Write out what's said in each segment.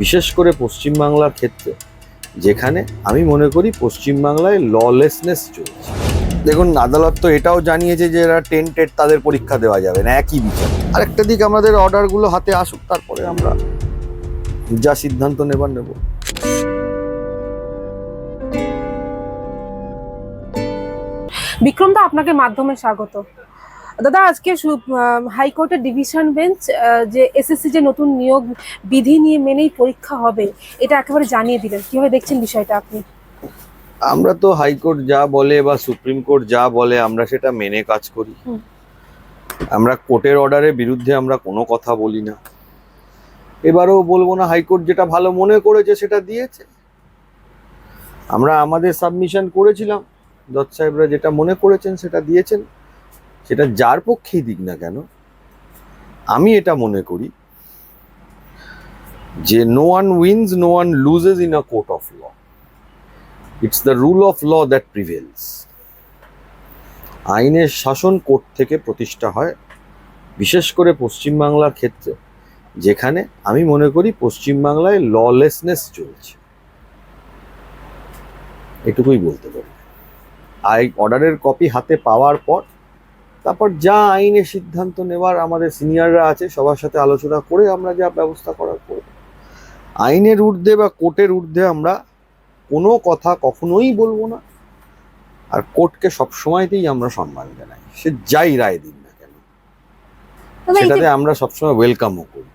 বিশেষ করে পশ্চিমবাংলার ক্ষেত্রে, যেখানে আমি মনে করি পশ্চিমবাংলায় ললেসনেস চলছে। দেখুন, আদালত তো এটাও জানিয়েছে যে এরা টেন্টেড তাদের পরীক্ষা দেওয়া যাবে না, একই বিচার। আরেকটা দিক আমাদের অর্ডারগুলো হাতে আসুক, তারপরে আমরা যা সিদ্ধান্ত নেবার নেব। বিক্রম দা আপনাকে মাধ্যমে স্বাগত। দাদা আজকে হাইকোর্টের ডিভিশন বেঞ্চ যে এসএসসি যে নতুন নিয়োগ বিধি নিয়ে মেনেই পরীক্ষা হবে এটা একেবারে জানিয়ে দিলেন। কীভাবে দেখছেন বিষয়টা আপনি? আমরা তো হাইকোর্ট যা বলে বা সুপ্রিম কোর্ট যা বলে আমরা সেটা মেনে কাজ করি। আমরা কোর্টের অর্ডারের বিরুদ্ধে আমরা কোনো কথা বলি না। এবারেও বলব না হাইকোর্ট যেটা ভালো মনে করেছে সেটা দিয়েছে। আমরা আমাদের সাবমিশন করেছিলাম। দত্ত সাহেবরা যেটা মনে করেছেন সেটা দিয়েছেন। সেটা যার পক্ষেই দিক না কেন, আমি এটা মনে করি যে no one wins no one loses in a court of law it's the rule of law that prevails আইনের শাসন কোর্ট থেকে প্রতিষ্ঠা হয়, বিশেষ করে পশ্চিমবাংলার ক্ষেত্রে, যেখানে আমি মনে করি পশ্চিমবাংলায় ললেসনেস চলছে। এটুকুই বলতে পারি। আই অর্ডারের কপি হাতে পাওয়ার পর তারপর যা আইনের সিদ্ধান্ত নেওয়ার আমাদের সিনিয়ররা আছে সবার সাথে আলোচনা করে আমরা যা ব্যবস্থা করার করব। আইনের ঊর্ধ্বে বা কোর্টের ঊর্ধ্বে আমরা কোনো কথা কখনোই বলব না। আর কোর্টকে সবসময়তেই আমরা সম্মান জানাই। সে যাই রায় দিন না কেন সেটাতে আমরা সবসময় ওয়েলকামও করি।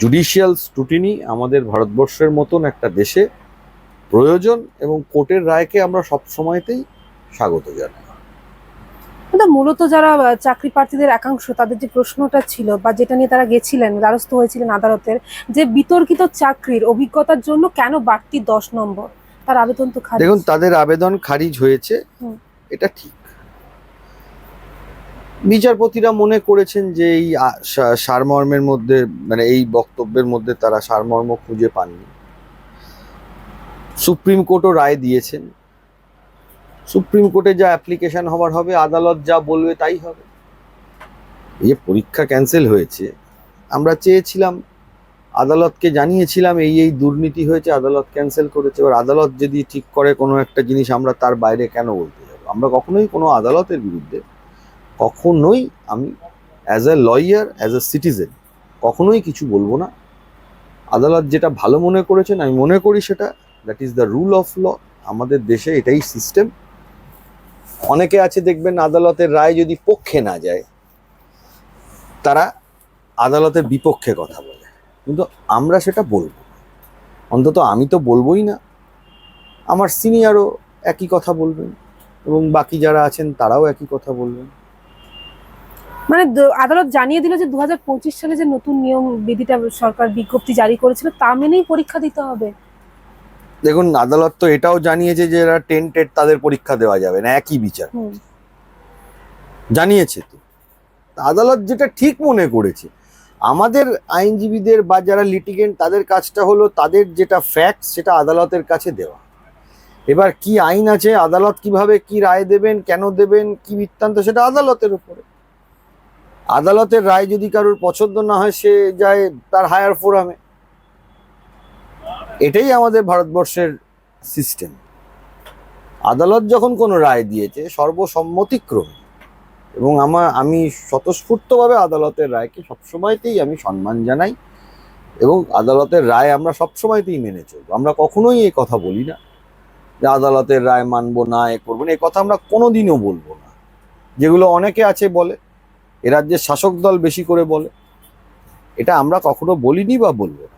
জুডিশিয়াল স্ক্রুটিনি আমাদের ভারতবর্ষের মতন একটা দেশে প্রয়োজন এবং কোর্টের রায়কে আমরা সবসময়তেই স্বাগত জানাই। মূলত যারা চাকরি প্রার্থীদের একাংশ তাদের যে প্রশ্নটা ছিল বা যেটা নিয়ে তারা গেছিলেন দ্বারস্থ হয়েছিলেন আদালতের যে বিতর্কিত চাকরির অভিজ্ঞতার জন্য কেন বাড়তি দশ নম্বর? তার আবেদন তো খারিজ। দেখুন তাদের আবেদন খারিজ হয়েছে। এটা ঠিক। বিচারপতিরা মনে করেছেন যে এই সারমর্মের মধ্যে মানে এই বক্তব্যের মধ্যে তারা সারমর্ম খুঁজে পাননি। সুপ্রিম কোর্টও রায় দিয়েছেন। সুপ্রিম কোর্টে যা অ্যাপ্লিকেশন হবার হবে, আদালত যা বলবে তাই হবে। এই যে পরীক্ষা ক্যান্সেল হয়েছে, আমরা চেয়েছিলাম, আদালতকে জানিয়েছিলাম, এই এই দুর্নীতি হয়েছে, আদালত ক্যান্সেল করেছে। এবার আদালত যদি ঠিক করে কোনো একটা জিনিস, আমরা তার বাইরে কেন বলতে যাব? আমরা কখনোই কোনো আদালতের বিরুদ্ধে, কখনোই আমি as a lawyer as a citizen কখনোই কিছু বলব না। আদালত যেটা ভালো মনে করেছেন, আমি মনে করি সেটা that is the rule of law আমাদের দেশে এটাই সিস্টেম অনেকে আছে দেখবেন আদালতের রায় যদি পক্ষে না যায়, তারা আদালতের বিপক্ষে কথা বলে। কিন্তু আমরা সেটা বলব অন্তত আমি তো বলবোই না। আমার সিনিয়রও একই কথা বলবেন এবং বাকি যারা আছেন তারাও একই কথা বলবেন। মানে আদালত জানিয়ে দিল যে দু হাজার পঁচিশ সালে যে নতুন নিয়ম বিধিটা সরকার বিজ্ঞপ্তি জারি করেছিল তা মেনেই পরীক্ষা দিতে হবে। দেখুন আদালত তো এটাও জানিয়েছে যে এরা টেন্টেড তাদের পরীক্ষা দেওয়া যাবে না একই বিচার। জানিয়েছে তো। আদালত যেটা ঠিক মনে করেছে আমাদের আইনজীবীদের বা যারা লিটিগেন্ট তাদের কাজটা হলো তাদের যেটা ফ্যাক্ট সেটা আদালতের কাছে দেওয়া। এবার কি আইন আছে আদালত কীভাবে কি রায় দেবেন কেন দেবেন কি বৃত্তান্ত সেটা আদালতের উপরে। আদালতের রায় যদি কারোর পছন্দ না হয় সে যায় তার হায়ার ফোরামে এটাই আমাদের ভারতবর্ষের সিস্টেম আদালত যখন কোনো রায় দিয়েছে, সর্বসম্মতিক্রমে, এবং আমার আমি স্বতঃস্ফূর্তভাবে আদালতের রায়কে সবসময়তেই আমি সম্মান জানাই, এবং আদালতের রায় আমরা সবসময়তেই মেনে চলবো। আমরা কখনোই এই কথা বলি না যে আদালতের রায় মানবো না, এ করব না, এ কথা আমরা কোনো দিনও বলব না। যেগুলো অনেকে আছে বলে, এ রাজ্যের শাসক দল বেশি করে বলে। এটা আমরা কখনো বলিনি বা বলব না।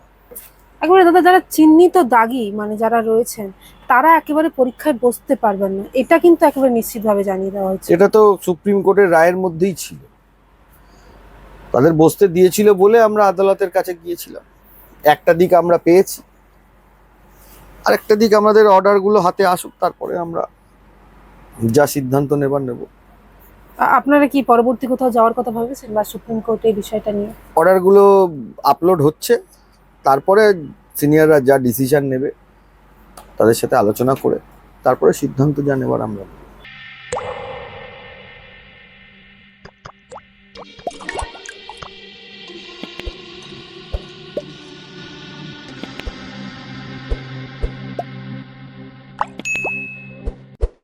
একেবারে দাদা যারা চিহ্নিত দাগি মানে যারা রয়েছেন তারা একেবারে পরীক্ষায় বসতে পারবেন না। এটা কিন্তু একেবারে নিশ্চিতভাবে জানিয়ে দেওয়া হয়েছে। এটা তো সুপ্রিম কোর্টের রায়ের মধ্যেই ছিল। তাদের বসতে দিয়েছিল বলে আমরা আদালতের কাছে গিয়েছিলাম। একটা দিক আমরা পেয়েছি। আরেকটা দিক আমাদের অর্ডারগুলো হাতে আসুক তারপরে আমরা যা সিদ্ধান্ত নেবার নেব। আপনারা কি পরবর্তী কোথাও যাওয়ার কথা ভেবেছেন বা সুপ্রিম কোর্টে বিষয়টা নিয়ে? অর্ডারগুলো আপলোড হচ্ছে। তারপরে সিনিয়ররা যা ডিসিশন নেবে তাদের সাথে আলোচনা করে তারপরে সিদ্ধান্ত যা নেবার আমরা।